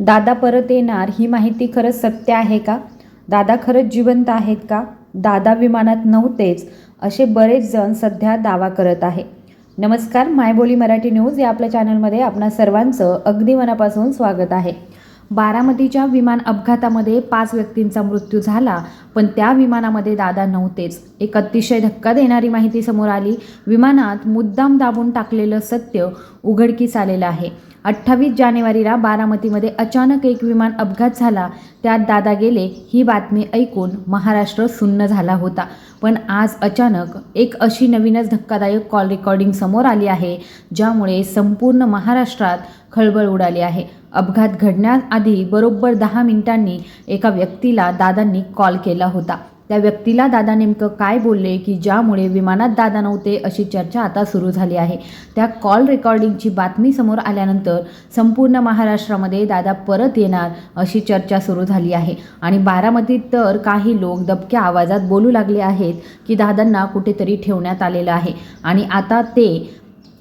दादा परत येणार ही माहिती खरंच सत्य आहे का? दादा खरंच जिवंत आहेत का? दादा विमानात नव्हतेच असे बरेच जण सध्या दावा करत आहे. नमस्कार मायबोली मराठी न्यूज या आपल्या चॅनलमध्ये आपणा सर्वांचं अगदी मनापासून स्वागत आहे. बारामतीच्या विमान अपघातामध्ये पाच व्यक्तींचा मृत्यू झाला पण त्या विमानामध्ये दादा नव्हतेच. एक अतिशय धक्का देणारी माहिती समोर आली. विमानात मुद्दाम दाबून टाकलेलं सत्य उघडकीस आलेलं आहे. अठ्ठावीस जानेवारीला बारामतीमध्ये अचानक एक विमान अपघात झाला. त्यात दादा गेले. ही बातमी ऐकून महाराष्ट्र सुन्न झाला होता. पण आज अचानक एक अशी नवीनच धक्कादायक कॉल रेकॉर्डिंग समोर आली आहे ज्यामुळे संपूर्ण महाराष्ट्रात खळबळ उडाली आहे. अपघात घडण्याआधी बरोबर दहा मिनिटांनी एका व्यक्तीला दादांनी कॉल केला होता. त्या व्यक्तीला दादा नेमकं काय बोलले की ज्यामुळे विमानात दादा नव्हते अशी चर्चा आता सुरू झाली आहे. त्या कॉल रेकॉर्डिंगची बातमी समोर आल्यानंतर संपूर्ण महाराष्ट्रामध्ये दादा परत येणार अशी चर्चा सुरू झाली आहे. आणि बारामतीत तर काही लोक दबक्या आवाजात बोलू लागले आहेत की दादांना कुठेतरी ठेवण्यात आलेलं आहे. आणि आता ते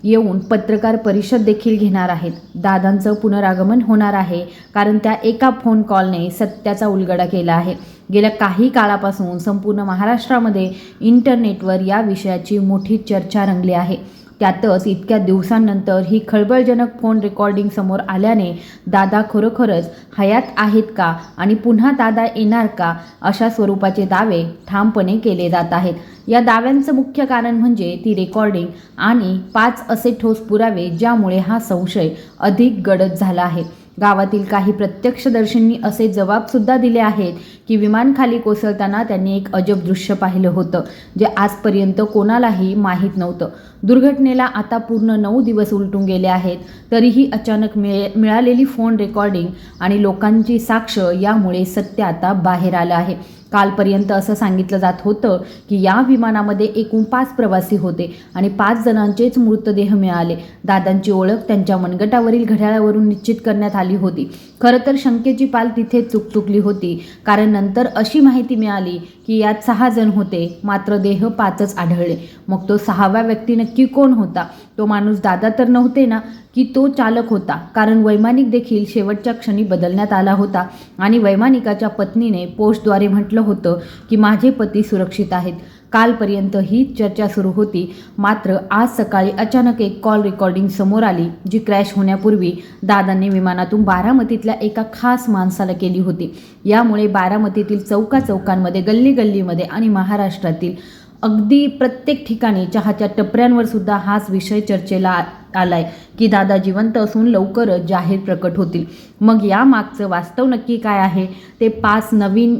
येऊन पत्रकार परिषद देखील घेणार आहेत. दादांचं पुनरागमन होणार आहे कारण त्या एका फोन कॉलने सत्याचा उलगडा केला आहे. गेल्या काही काळापासून संपूर्ण महाराष्ट्रामध्ये इंटरनेटवर या विषयाची मोठी चर्चा रंगली आहे. त्यातच इतक्या दिवसांनंतर ही खळबळजनक फोन रेकॉर्डिंग समोर आल्याने दादा खरोखरच हयात आहेत का आणि पुन्हा दादा येणार का अशा स्वरूपाचे दावे ठामपणे केले जात आहेत. या दाव्यांचं मुख्य कारण म्हणजे ती रेकॉर्डिंग आणि पाच असे ठोस पुरावे ज्यामुळे हा संशय अधिक गडद झाला आहे. गावातील काही प्रत्यक्षदर्शींनी असे जबाबसुद्धा दिले आहेत की विमान खाली कोसळताना त्यांनी एक अजब दृश्य पाहिलं होतं जे आजपर्यंत कोणालाही माहीत नव्हतं. दुर्घटनेला आता पूर्ण नऊ दिवस उलटून गेले आहेत तरीही अचानक मिळे मिळालेली फोन रेकॉर्डिंग आणि लोकांची साक्ष यामुळे सत्य आता बाहेर आलं आहे. कालपर्यंत असं सांगितलं जात होतं की या विमानामध्ये एकूण पाच प्रवासी होते आणि पाच जणांचेच मृतदेह मिळाले. दादांची ओळख त्यांच्या मनगटावरील घड्याळावरून निश्चित करण्यात आली होती. खरं तर शंकेची पाल तिथे चुकचुकली होती कारण नंतर अशी माहिती मिळाली की यात सहा जण होते मात्र देह पाचच आढळले. मग तो सहावा व्यक्ती नक्की कोण होता? तो माणूस दादा तर नव्हते ना की तो चालक होता. कारण वैमानिक देखील शेवटच्या क्षणी बदलण्यात आला होता. आणि वैमानिकाच्या पत्नीने पोस्टद्वारे म्हटलं होतं की माझे पती सुरक्षित आहेत. कालपर्यंत ही चर्चा सुरू होती. मात्र आज सकाळी अचानक एक कॉल रेकॉर्डिंग समोर आली जी क्रॅश होण्यापूर्वी दादांनी विमानातून बारामतीतल्या एका खास माणसाला केली होती. यामुळे बारामतीतील चौका चौकांमध्ये गल्ली गल्लीमध्ये आणि महाराष्ट्रातील अगदी प्रत्येक ठिकाणी चहाच्या टपऱ्यांवर सुद्धा हाच विषय चर्चेला आ- आलाय की दादा जिवंत असून लवकरच जाहीर प्रकट होतील. मग या मागचं वास्तव नक्की काय आहे? ते पाच नवीन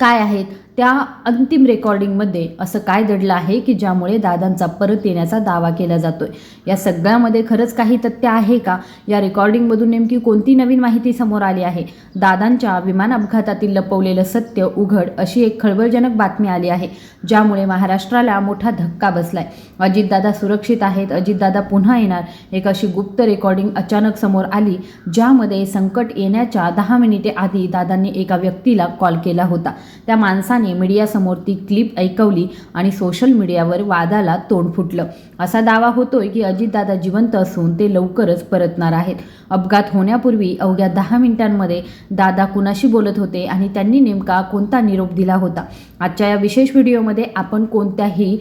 काय आहेत? त्या अंतिम रेकॉर्डिंगमध्ये असं काय दडलं आहे की ज्यामुळे दादांचा परत येण्याचा दावा केला जातोय? या सगळ्यामध्ये खरंच काही तथ्य आहे का? या रेकॉर्डिंगमधून नेमकी कोणती नवीन माहिती समोर आली आहे? दादांच्या विमान अपघातातील लपवलेलं सत्य उघड अशी एक खळबळजनक बातमी आली आहे ज्यामुळे महाराष्ट्राला मोठा धक्का बसलाय. अजितदादा सुरक्षित आहेत अजितदादा पुन्हा येणार एक अशी गुप्त रेकॉर्डिंग अचानक समोर आली ज्यामध्ये संकट येण्याच्या दहा मिनिटे आधी दादांनी एका व्यक्तीला कॉल केला होता. त्या माणसाने मीडियासमोर ती क्लिप ऐकवली आणि सोशल मीडियावर वादाला तोंड फुटलं. असा दावा होतोय की अजितदादा जिवंत असून ते लवकरच परतणार आहेत. अपघात होण्यापूर्वी अवघ्या दहा मिनिटांमध्ये दादा कुणाशी बोलत होते आणि त्यांनी नेमका कोणता निरोप दिला होता? आजच्या या विशेष व्हिडिओमध्ये आपण कोणत्याही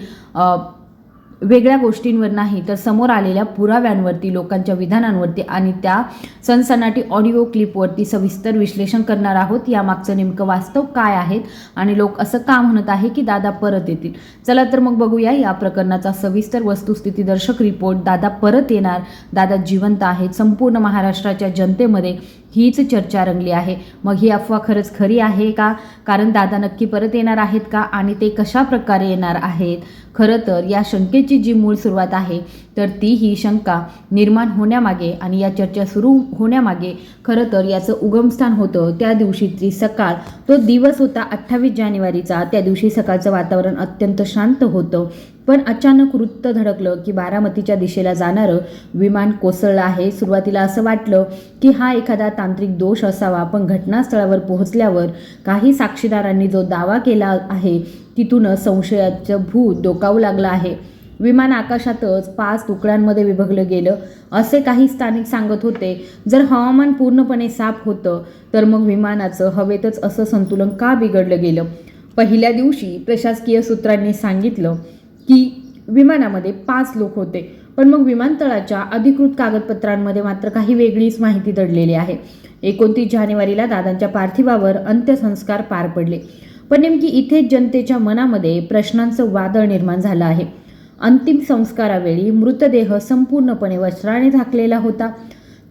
वेगळ्या गोष्टींवर नाही तर समोर आलेल्या पुराव्यांवरती लोकांच्या विधानांवरती आणि त्या सनसनाटी ऑडिओ क्लिपवरती सविस्तर विश्लेषण करणार आहोत. यामागचं नेमकं वास्तव काय आहेत आणि लोक असं का म्हणत आहे की दादा परत येतील? चला तर मग बघूया या प्रकरणाचा सविस्तर वस्तुस्थितीदर्शक रिपोर्ट. दादा परत येणार दादा जिवंत आहेत. संपूर्ण महाराष्ट्राच्या जनतेमध्ये हीच चर्चा रंगली आहे. मग ही अफवा खरंच खरी आहे का? कारण दादा नक्की परत येणार आहेत का? आणि ते कशा प्रकारे येणार आहेत? खरं तर या शंकेची जी मूळ सुरुवात आहे तर ती ही शंका निर्माण होण्यामागे आणि या चर्चा सुरू होण्यामागे खरं तर याचं उगमस्थान होतं त्या दिवशीची सकाळ. तो दिवस होता अठ्ठावीस जानेवारीचा. त्या दिवशी सकाळचं वातावरण अत्यंत शांत होतं. पण अचानक वृत्त धडकलं की बारामतीच्या दिशेला जाणारं विमान कोसळलं आहे. सुरुवातीला असं वाटलं की हा एखादा तांत्रिक दोष असावा पण घटनास्थळावर पोहोचल्यावर काही साक्षीदारांनी जो दावा केला आहे तिथूनच संशयाचं भूत डोकावू लागलं आहे. विमान आकाशातच पाच तुकड्यांमध्ये विभागलं गेलं. असे काही स्थानिक सांगत होते जर हवामान पूर्णपणे साफ होतं तर मग विमानाचं हवेतच असं संतुलन का बिघडलं गेलं? पहिल्या दिवशी प्रशासकीय सूत्रांनी सांगितलं की विमानामध्ये पाच लोक होते. पण मग विमानतळाच्या अधिकृत कागदपत्रांमध्ये मात्र काही वेगळीच माहिती दडलेली आहे. एकोणतीस जानेवारीला दादांच्या पार्थिवावर अंत्यसंस्कार पार पडले. पण नेमकी इथेच जनतेच्या मनामध्ये प्रश्नांचं वादळ निर्माण झालं आहे. अंतिम संस्कारावेळी मृतदेह संपूर्णपणे वस्त्राने झाकलेला होता.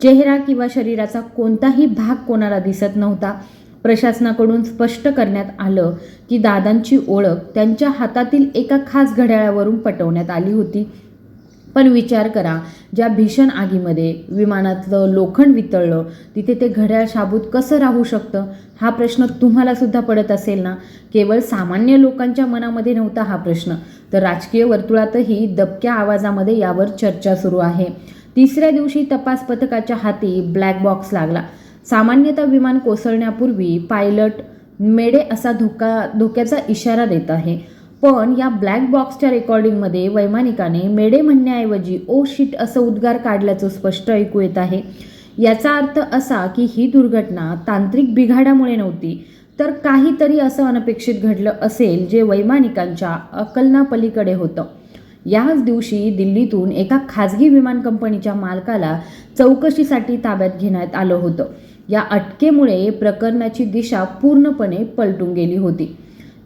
चेहरा किंवा शरीराचा कोणताही भाग कोणाला दिसत नव्हता. प्रशासनाकडून स्पष्ट करण्यात आलं की दादांची ओळख त्यांच्या हातातील एका खास घड्याळावरून पटवण्यात आली होती. पण विचार करा ज्या भीषण आगीमध्ये विमानातलं लोखंड वितळलं तिथे ते घड्याळ शाबूत कसं राहू शकतं? हा प्रश्न तुम्हालासुद्धा पडत असेल ना? केवळ सामान्य लोकांच्या मनामध्ये नव्हता हा प्रश्न. तर राजकीय वर्तुळातही दबक्या आवाजामध्ये यावर चर्चा सुरू आहे. तिसऱ्या दिवशी तपास पथकाच्या हाती ब्लॅक बॉक्स लागला. सामान्यतः विमान कोसळण्यापूर्वी पायलट मेडे असा धोका धोक्याचा इशारा देत आहे. पण या ब्लॅक बॉक्सच्या रेकॉर्डिंगमध्ये वैमानिकाने मेडे म्हणण्याऐवजी ओ शिट असं उद्गार काढल्याचं स्पष्ट ऐकू येत आहे. याचा अर्थ असा की ही दुर्घटना तांत्रिक बिघाडामुळे नव्हती तर काहीतरी असं अनपेक्षित घडलं असेल जे वैमानिकांच्या अकलनापलीकडे होतं. याच दिवशी दिल्लीतून एका खाजगी विमान कंपनीच्या मालकाला चौकशीसाठी ताब्यात घेण्यात आलं होतं. या अटकेमुळे प्रकरणाची दिशा पूर्णपणे पलटून गेली होती.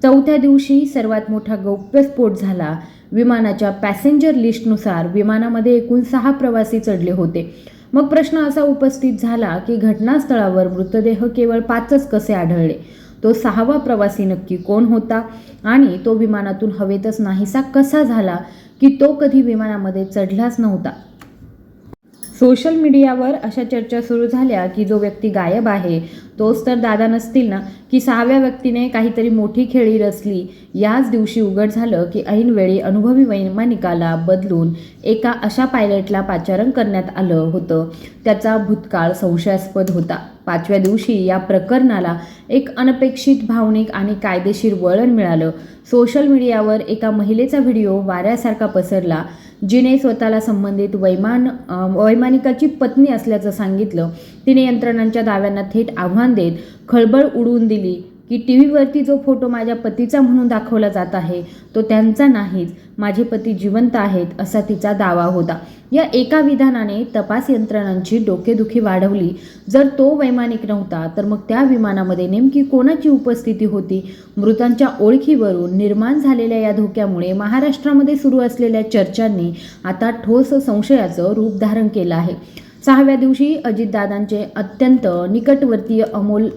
चौथ्या दिवशी सर्वात मोठा गौप्यस्फोट झाला. विमानाच्या पॅसेंजर लिस्टनुसार विमानामध्ये एकूण सहा प्रवासी चढले होते. मग प्रश्न असा उपस्थित झाला की घटनास्थळावर मृतदेह केवळ पाचच कसे आढळले? तो सहावा प्रवासी नक्की कोण होता? आणि तो विमानातून हवेतच नाहीसा कसा झाला की तो कधी विमानामध्ये चढलाच नव्हता? सोशल मीडियावर अशा चर्चा सुरू झाल्या की जो व्यक्ती गायब आहे तोच तर दादा नसतील ना? की सहाव्या व्यक्तीने काहीतरी मोठी खेळी रचली? याच दिवशी उघड झालं की ऐनवेळी अनुभवी वैमानिकाला बदलून एका अशा पायलटला पाचारण करण्यात आलं होतं. त्याचा भूतकाळ संशयास्पद होता. पाचव्या दिवशी या प्रकरणाला एक अनपेक्षित भावनिक आणि कायदेशीर वळण मिळालं. सोशल मीडियावर एका महिलेचा व्हिडिओ वाऱ्यासारखा पसरला जिने स्वतःला संबंधित वैमान वैमानिकाची पत्नी असल्याचं सांगितलं. तिने यंत्रणांच्या दाव्यांना थेट आव्हान देत खळबळ उडवून दिली. की टी व्हीवरती जो फोटो माझ्या पतीचा म्हणून दाखवला जात आहे तो त्यांचा नाहीच माझे पती जिवंत आहेत असा तिचा दावा होता. या एका विधानाने तपास यंत्रणांची डोकेदुखी वाढवली. जर तो वैमानिक नव्हता तर मग त्या विमानामध्ये नेमकी कोणाची उपस्थिती होती? मृतांच्या ओळखीवरून निर्माण झालेल्या या धोक्यामुळे महाराष्ट्रामध्ये सुरू असलेल्या चर्चांनी आता ठोस संशयाचं रूप धारण केलं आहे. सहाव्या दिवशी अजितदादांचे अत्यंत निकटवर्तीय अमोल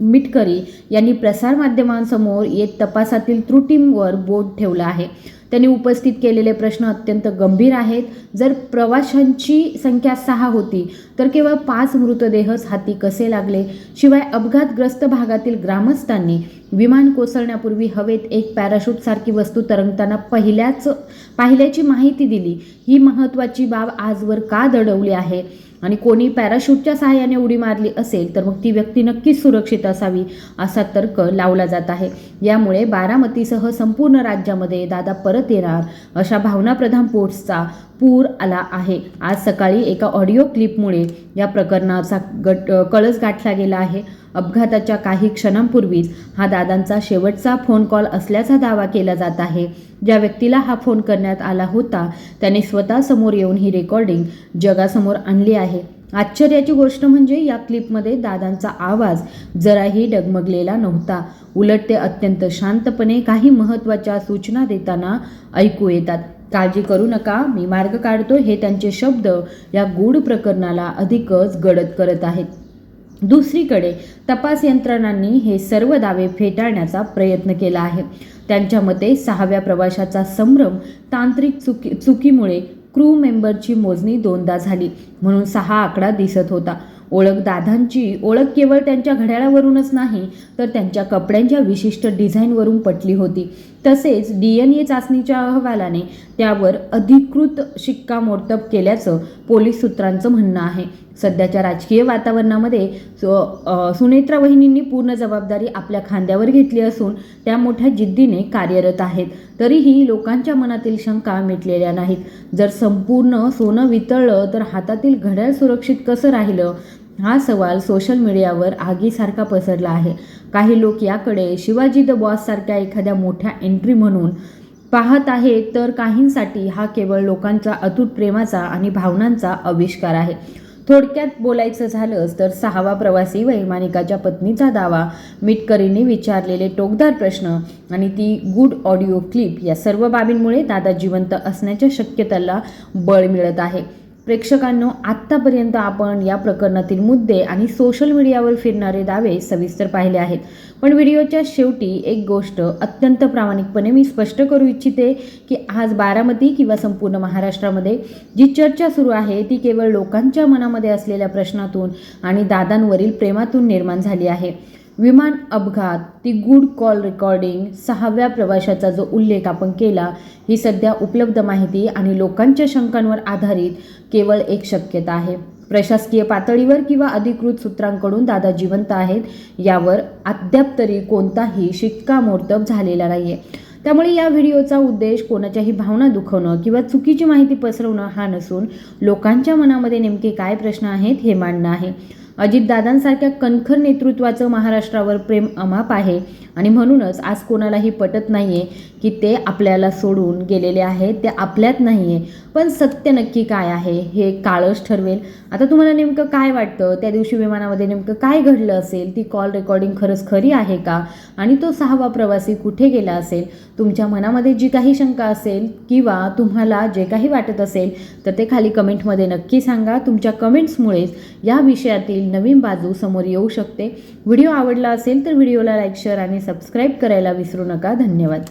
मिटकरी यांनी प्रसारमाध्यमांसमोर येत तपासातील त्रुटींवर बोट ठेवला आहे. त्यांनी उपस्थित केलेले प्रश्न अत्यंत गंभीर आहेत. जर प्रवाशांची संख्या सहा होती तर केवळ पाच मृतदेहच हाती कसे लागले? शिवाय अपघातग्रस्त भागातील ग्रामस्थांनी विमान कोसळण्यापूर्वी हवेत एक पॅराशूटसारखी वस्तू तरंगताना पहिल्याच पाहिल्याची माहिती दिली. ही महत्त्वाची बाब आजवर का दडवली आहे? आणि कोणी पॅराशूटच्या सहाय्याने उडी मारली असेल तर मग ती व्यक्ती नक्कीच सुरक्षित असावी असा तर्क लावला जात आहे. यामुळे बारामतीसह संपूर्ण राज्यामध्ये दादा परत येणार अशा भावनाप्रधान पोट्सचा पूर आला आहे. आज सकाळी एका ऑडिओ क्लिपमुळे या प्रकरणाचा गट कळस गाठला गेला आहे. अपघाताच्या काही क्षणांपूर्वीच हा दादांचा शेवटचा फोन कॉल असल्याचा दावा केला जात आहे. ज्या व्यक्तीला हा फोन करण्यात आला होता त्याने स्वतः समोर येऊन ही रेकॉर्डिंग जगासमोर आणली आहे. आश्चर्याची गोष्ट म्हणजे या क्लिपमध्ये दादांचा आवाज जराही डगमगलेला नव्हता. उलट ते अत्यंत शांतपणे काही महत्त्वाच्या सूचना देताना ऐकू येतात. काळजी करू नका मी मार्ग काढतो हे त्यांचे शब्द या गूढ प्रकरणाला अधिकच गडद करत आहेत. दुसरीकडे तपास यंत्रणांनी हे सर्व दावे फेटाळण्याचा प्रयत्न केला आहे. त्यांच्या मते सहाव्या प्रवाशाचा संभ्रम तांत्रिक चुकी चुकीमुळे क्रू मेंबरची मोजणी दोनदा झाली म्हणून सहा आकडा दिसत होता. ओळख दादांची ओळख केवळ त्यांच्या घड्याळावरूनच नाही तर त्यांच्या कपड्यांच्या विशिष्ट डिझाईनवरून पटली होती. तसेच डी एन ए चाचणीच्या अहवालाने त्यावर अधिकृत शिक्कामोर्तब केल्याचं पोलीस सूत्रांचं म्हणणं आहे. सध्याच्या राजकीय वातावरणामध्ये सु सुनेत्रा वहिनींनी पूर्ण जबाबदारी आपल्या खांद्यावर घेतली असून त्या मोठ्या जिद्दीने कार्यरत आहेत. तरीही लोकांच्या मनातील शंका मिटलेल्या नाहीत. जर संपूर्ण सोनं वितळलं तर हातातील घड्याळ सुरक्षित कसं राहिलं? हा सवाल सोशल मीडियावर आगीसारखा पसरला आहे. काही लोक याकडे शिवाजी द बॉससारख्या एखाद्या मोठ्या एंट्री म्हणून पाहत आहे तर काहींसाठी हा केवळ लोकांच्या अतूट प्रेमाचा आणि भावनांचा आविष्कार आहे. थोडक्यात बोलायचं झालंच तर सहावा प्रवासी वैमानिकाच्या पत्नीचा दावा मिटकरींनी विचारलेले टोकदार प्रश्न आणि ती गुड ऑडिओ क्लिप या सर्व बाबींमुळे दादा जिवंत असण्याच्या शक्यतेला बळ मिळत आहे. प्रेक्षकांनो आत्तापर्यंत आपण या प्रकरणातील मुद्दे आणि सोशल मीडियावर फिरणारे दावे सविस्तर पाहिले आहेत. पण व्हिडिओच्या शेवटी एक गोष्ट अत्यंत प्रामाणिकपणे मी स्पष्ट करू इच्छिते की आज बारामती किंवा संपूर्ण महाराष्ट्रामध्ये जी चर्चा सुरू आहे ती केवळ लोकांच्या मनामध्ये असलेल्या प्रश्नातून आणि दादांवरील प्रेमातून निर्माण झाली आहे. विमान अपघात ती गुड कॉल रेकॉर्डिंग सहाव्या प्रवाशाचा जो उल्लेख आपण केला ही सध्या उपलब्ध माहिती आणि लोकांच्या शंकांवर आधारित केवळ एक शक्यता आहे. प्रशासकीय पातळीवर किंवा अधिकृत सूत्रांकडून दादा जिवंत आहेत यावर अद्याप तरी कोणताही शिक्कामोर्तब झालेला नाही आहे त्यामुळे या व्हिडिओचा उद्देश कोणाच्याही भावना दुखवणं किंवा चुकीची माहिती पसरवणं हा नसून लोकांच्या मनामध्ये नेमके काय प्रश्न आहेत हे मांडणं आहे. अजितदादांसारख्या कणखर नेतृत्वाचं महाराष्ट्रावर प्रेम अमाप आहे. आणि म्हणूनच आज कोणालाही पटत नाही आहे की ते आपल्याला सोडून गेलेले आहेत. ते आपल्यात नाही आहे पण सत्य नक्की काय आहे हे काळच ठरवेल. आता तुम्हाला नेमकं काय वाटतं? त्या दिवशी विमानामध्ये नेमकं काय घडलं असेल? ती कॉल रेकॉर्डिंग खरंच खरी आहे का? आणि तो सहावा प्रवासी कुठे गेला असेल? तुमच्या मनामध्ये जी काही शंका असेल किंवा तुम्हाला जे काही वाटत असेल तर ते खाली कमेंटमध्ये नक्की सांगा. तुमच्या कमेंट्समुळेच या विषयातील नवीन बाजू समोर येऊ शकते. व्हिडिओ आवडला असेल तर व्हिडिओला लाईक शेअर आणि सबस्क्राईब करायला विसरू नका. धन्यवाद.